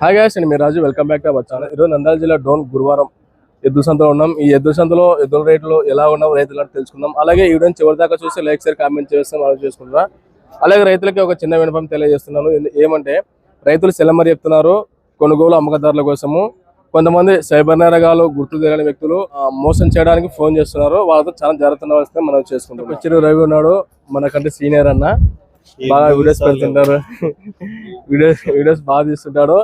Hi guys నేను మీ Raju welcome back to our channel ఈరోజు నంద్యాల జిల్లా డోన్ గురువారం ఎద్దు సంతలో ఉన్నాం. ఈ ఎద్దు సంతలో ఎద్దుల రేట్లు ఎలా ఉన్నాం రైతులు తెలుసుకుందాం. అలాగే ఈ వీడియోని చివరి దాకా చూసి లైక్ షేర్ కామెంట్ చేస్తే మనం చేసుకుంటా అలాగే రైతులకి ఒక చిన్న వినపం తెలియజేస్తున్నాను. ఏమంటే రైతులు సెలమరి చెప్తున్నారు కొనుగోలు అమ్మకదారుల కోసము. కొంతమంది సైబర్ నేరగాలు గుర్తు తెలియని వ్యక్తులు మోసం చేయడానికి ఫోన్ చేస్తున్నారు. వాళ్ళతో చాలా జాగ్రత్త ఉండవలసిందే మనం చేసుకుంటాం పిచ్చిరు రవి ఉన్నాడు మనకంటే సీనియర్ అన్న. బాగా వీడియోస్ పెడుతుంటారు. వీడియోస్ వీడియోస్ బాగా తీస్తుంటాడు.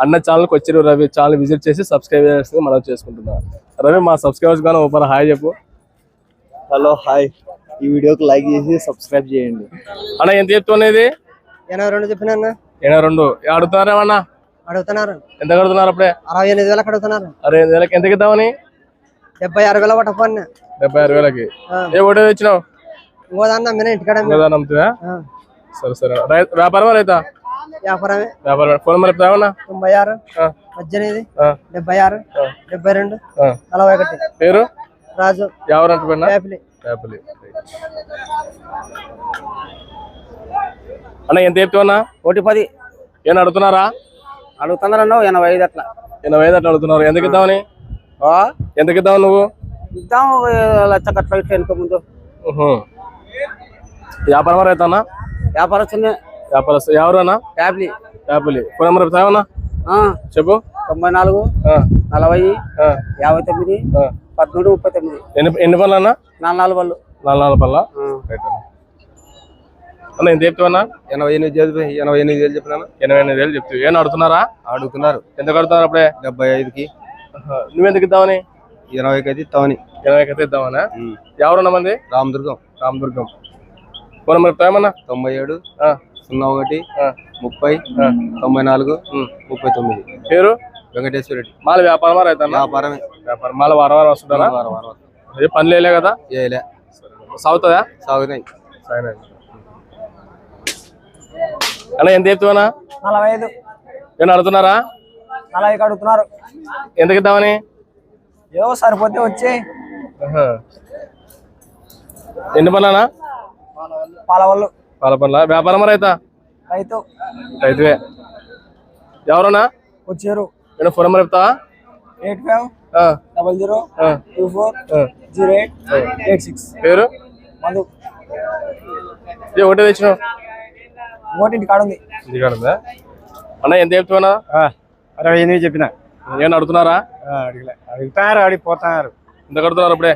అన్న ఛానల్కి వచ్చారు రవి ఛానల్ విజిట్ చేసి సబ్స్క్రైబ్ చేసి మనం చేసుకుంటున్నాం. రవి మా సబ్స్క్రైబర్స్ కానీ ఒకసారి హాయ్ చెప్పు. Hello hi. ఈ వీడియోకి లైక్ చేసి సబ్స్క్రైబ్ చేయండి. అన్న ఎంత చెప్తున్నది ఎనభై రెండు చెప్పినా అన్న? ఏనా రెండు. అడుగుతున్నారేమన్నా అడుగుతున్నారు. ఎంత కడుతున్నారు అప్పుడే? అరవై ఎనిమిది వేలకు అడుగుతున్నారు. అరే ఎనిమిది వేలకి ఎంత ఇద్దామని డెబ్బై ఆరు వేల పట్టపన్న డెబ్బై ఆరు వేలకి. ఏ ఒకటే తెచ్చినావు? ఇంకో దాన్న మిన ఇంటికాడ సరే సరే. రై- వ్యాపారమా రైతా? వ్యాపారమే? వ్యాపారం ఫోన్ నెంబర్ చెప్తావన్నా తొంభై ఆరు ఆ, పద్దెనిమిది ఆ, డెబ్బై ఆరు ఆ. డెబ్బై రెండు. నలభై ఒకటి పేరు? రాజు. ఎవరు అన్న ఎంత చెప్తావన్నా ఒకటి పది. ఏం అడుగుతున్నారా? అడుగుతున్నారు అన్న ఎనభై ఐదు అట్లా. ఎనభై ఐదు అట్లా అడుగుతున్నారు. ఎందుకు ఇద్దామని ఎందుకు ఇద్దాం నువ్వు? ఇద్దాం లచ్చ కట్ల ఇట్లా వెనుక ముందు. వ్యాపారం రైతానా వ్యాపారస్తున్నే వ్యాపారస్తు ఎవరన్నా? ప్యాపిలి యాపిల్. ఫోన్ నెంబర్ చెప్తావన్నా ఆ, చెప్పు. తొంభై నాలుగు ఆ, నలభై ఆ, యాభై తొమ్మిది ఆ. పదమూడు ముప్పై తొమ్మిది. ఎన్ని ఎన్ని పనులు అన్న నాలుగు నాలుగు వాళ్ళు నాలుగు నాలుగు పనుల అన్న. ఎంత చెప్తావన్నా ఎనభై ఎనిమిది చెప్పి ఎనభై ఎనిమిది వేలు చెప్పినాను ఎనభై ఎనిమిది వేలు చెప్తావు. ఏం అడుగుతున్నారా? అడుగుతున్నారు. ఎంత కడుతున్నారు అప్పుడే? డెబ్బై ఐదుకి. నువ్వెందుకు ఇద్దామని? ఇరవైకి అయితే ఇస్తామని. ఎనభైకి అయితే ఇద్దామనా? ఎవరున్నా మంది? రామదుర్గం. రామదుర్గం. ఫోన్ నెంబర్ చెప్తామన్నా తొంభై ఏడు ఆ, సున్నా ఒకటి ముప్పై. తొంభై నాలుగు. ముప్పై తొమ్మిది. పేరు? వెంకటేశ్వర రెడ్డి. మాల వ్యాపారమా రైతన్నా? వ్యాపారమే. వ్యాపారం. మాల వారం వారం వస్తుంటారా? వారం వారం ఏ పని లేలే కదా? ఏలే సాగుతుందా? సాగుతున్నాయి. సరే అన్న ఎంత చెప్తావనా నలభై ఐదు ఏమన్నా అడుగుతున్నారా? నలభై అడుగుతున్నారు. ఎందుకు ఇద్దామని? ఏవో సరిపోతే వచ్చి. ఎన్ని పనులనా పాల వాళ్ళు పాల పనుల వ్యాపారమా రైతా? రైతు. రైతువే. ఎవరన్నా? వచ్చారు. నేను ఫోన్ నెంబర్ చెప్తావా? ఎయిట్ ఫైవ్ ఆ, డబల్ జీరో ఆ, టూ ఫోర్ ఆ. Zero eight eight six. పేరు? మందు ఇది ఒకటే తెచ్చినావు? ఓటింటి కాడ ఉంది. ఇంటికాడ ఉందా? అన్న ఎంత చెప్తావనా అరవై ఎనిమిది చెప్పిన. ఏమన్నా అడుగుతున్నారా? అడిగలే. అడుగుతారు అడిగిపోతున్నారు ఎంత కడుతున్నారు అప్పుడే?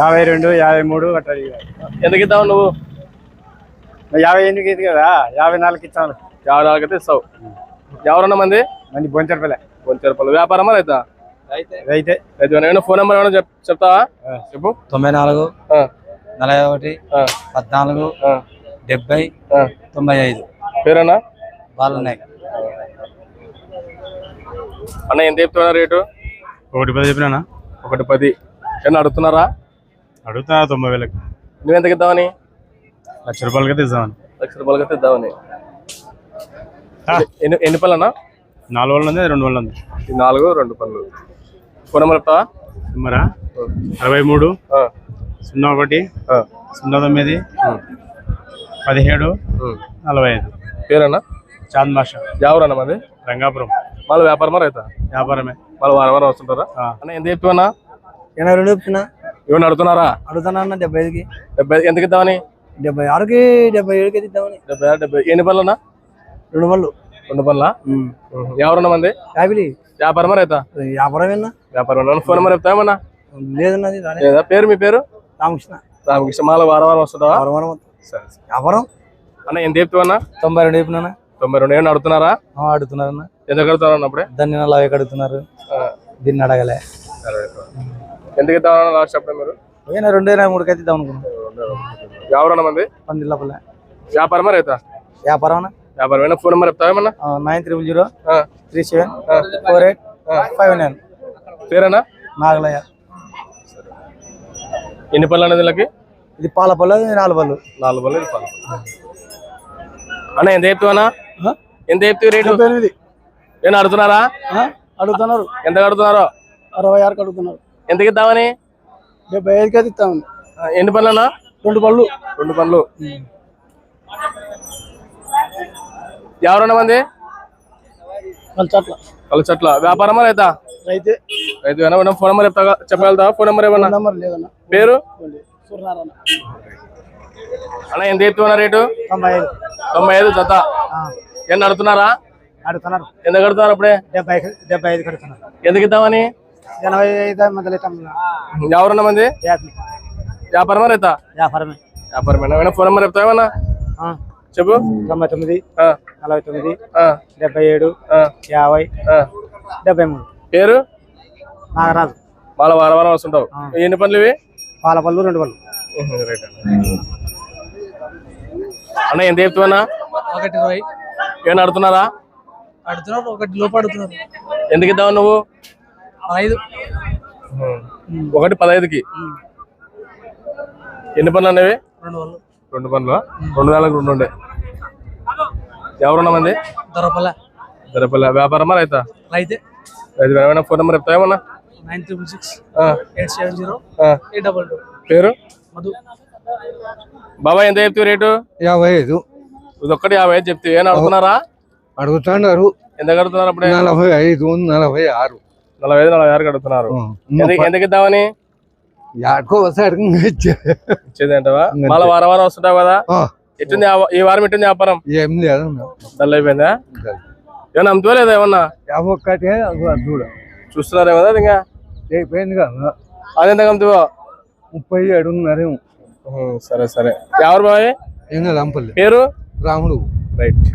యాభై రెండు యాభై మూడు అట్లా అడిగారు. ఎందుకు ఇద్దావు నువ్వు? యాభై ఎనిమిది ఇది కదా యాభై నాలుగు ఇచ్చాను యాభై నాలుగు అయితే ఇస్తావు. ఎవరన్నా మంది? మంది బొంచరపల్లె. కొంచెం రూపాయలు వ్యాపారమా రైతా? రైతే. రైతు. ఏమైనా ఫోన్ నెంబర్ ఏమైనా చెప్ చెప్తావా? చెప్పు. తొంభై నాలుగు నలభై ఒకటి పద్నాలుగు డెబ్బై. తొంభై ఐదు. పేరేనా బాలనాయక్. అన్న ఎంత చెప్తున్నా రేటు? ఒకటి పది చెప్పినా ఒకటి పది. ఏమన్నా అడుగుతున్నారా? అడుగుతా తొంభై వేలకు. నువ్వు ఎంత ఇద్దామని? లక్ష రూపాయలకి తెస్తామని లక్ష రూపాయలకి ఇద్దామని. ఎన్ని ఎన్ని పనులు అన్న నాలుగు వందలు ఉంది రెండు వందలు ఉంది. ఈ నాలుగు రెండు పనులు ఫోన్ నెంబర్ చెప్తావా? నెంబరా? అరవై మూడు ఆ, సున్నా ఒకటి ఆ, సున్నా తొమ్మిది పదిహేడు. నలభై ఐదు పేరేనా? చాంద్ భాష. ఎవరన్నా మంది? రంగాపురం. మళ్ళీ వ్యాపారమా రైతా? వ్యాపారమే. మళ్ళీ వారం వారం వస్తుంటారా. అన్న ఎంత చెప్తున్నా ఎనభై రెండు చెప్పిన ఏమన్నా అడుగుతున్నారా? అడుగుతానన్న డెబ్బై ఐదుకి. డెబ్బై ఎందుకు ఇద్దామని? డెబ్బై ఆరుకి డెబ్బై ఏడుకి ఇద్దామని డెబ్బై ఆరు, డెబ్బై ఎన్ని పనులు అన్నా రెండు వాళ్ళు రెండు పనులా ఎవరన్నా మంది? యాపిలి. వ్యాపారమా రైతా? వ్యాపారం ఏమన్నా వ్యాపారం ఫోన్ నెంబర్ చెప్తామన్నా లేదన్నది దాని లేదా? పేరు మీ పేరు? రామకృష్ణ. రామకృష్ణ. మాల వారం వారం వస్తుంటావా వ్యాపారం వరం సరే. వ్యాపారం? అన్న ఎంత చెప్తావన్నా తొంభై రెండు చెప్పినా తొంభై రెండు. ఏమన్నా అడుగుతున్నారా? అడుగుతున్నారన్న. ఎంత కడుతున్నా అప్పుడే? దాన్ని నలభై అడుగుతున్నారు. ఆ, దీన్ని అడగలే. ఎందుకు ఇద్దామన్నా లాస్ట్ అప్పుడే మీరు? పోయినా రెండు ఇరవై మూడుకి అయితే ఇద్దాం మంది పంది లోపల వ్యాపారమా రైతా వ్యాపారం ఏమైనా ఫోన్ నెంబర్ చెప్తావేమన్నా నైన్ త్రిబుల్ జీరో ఆ, three seven four eight five nine పేరేనా నాగలయ్య ఎన్ని పనులు అనేది వీళ్ళకి ఇది పాల పళ్ళు నాలుగు పళ్ళు నాలుగు ఇది పనులు అన్న ఎంత చెప్తావన్నా ఎంత చెప్తావు రేటు ఎనిమిది ఏమన్నా అడుగుతున్నారా అడుగుతున్నారు ఎంత కడుతున్నారో అరవై ఆరుకి అడుగుతున్నారు ఎంతకి ఇద్దామని డెబ్బై ఐదుకి అయితే ఇస్తామని ఎన్ని పనులు అన్నా రెండు పళ్ళు రెండు పనులు ఎవరన్నా మంది? కల్చట్ల కలచట్ల వ్యాపారమా రైతా. రైతు ఏమన్నా ఫోన్ నెంబర్ చెప్తా చెప్పగలుగుతావా? ఫోన్ నెంబర్ ఏమన్నా? పేరు? అన్న ఎంత చెప్తున్నా రేటు? తొంభై ఐదు తొంభై ఐదు జత ఏం నడుతున్నారా అడుగుతున్నారు ఎంత కడుతున్నారు అప్పుడే? డెబ్బై డెబ్బై ఐదు కడుతున్నారు. ఎందుకు ఇద్దామని? ఎనభై ఐదు మంది ఎవరన్నా మంది? యాభై వ్యాపారమా రైతా? వ్యాపారమే. వ్యాపారమేనా? ఫోన్ నెంబర్ చెప్తావా ఏమన్నా? ఆ, చెప్పు. తొంభై తొమ్మిది ఆ, నలభై తొమ్మిది ఆ, డెబ్బై ఏడు యాభై ఆ. డెబ్బై మూడు. పేరు? నాగరాజు. మళ్ళీ వారం వారం వస్తుంటావు ఎన్ని పనులు ఇవి? పాల పళ్ళు రెండు పళ్ళు రైట్ అన్న. ఎంత చెప్తావన్నా ఒకటి ఇరవై. ఏం నడుతున్నారా అడుగుతున్నారు ఒకటి లోపు అడుగుతున్నారు ఎందుకు ఇద్దావు నువ్వు? ఐదు ఒకటి పదహైదుకి. ఎన్ని పనులు అనేవి రెండు పనులు. రెండు వేలకు రెండు ఉండే. ఎవరున్నా మంది? దొరపల్ల వ్యాపారమా రైతా? రైతే. రైతు ఏమైనా ఫోన్ నెంబర్ చెప్తావా ఏమన్నా? నైన్ త్రిబుల్ సిక్స్ ఆ, ఎయిట్ సెవెన్ జీరో ఆ. Eight double two. పేరు? మధు. బాబాయ్ ఎంత చెప్తావు రేటు? యాభై ఐదు. ఇది ఒక్కటి యాభై ఐదు చెప్తే ఏం అడుగుతున్నారా? అడుగుతున్నారు. ఎంత కడుతున్నారు అప్పుడే? నలభై ఐదు నలభై ఆరు. నలభై ఐదు నలభై ఆరు కడుతున్నారు ఎందుకు ఎందుకు ఇద్దామని? యాడ్కో వస్తాడు ఇచ్చేది ఏంటవా మళ్ళీ వారం వారం వస్తుంటావు కదా? ఎట్టుంది ఈ వారం ఎట్టుంది వ్యాపారం? ఏం లేదు డల్ అయిపోయిందా ఏమన్నా అమ్ముతావా లేదా ఏమన్నా ఒక్కటే చూడ. చూస్తున్నారేమో కదా ఇంకా? అయిపోయింది కదా. అదెంత అమ్ముతావో? ముప్పై ఏడున్నరేమో సరే సరే. ఎవరు బాయ్ ఇంకా లంపల్లి. పేరు? రాముడు. రైట్.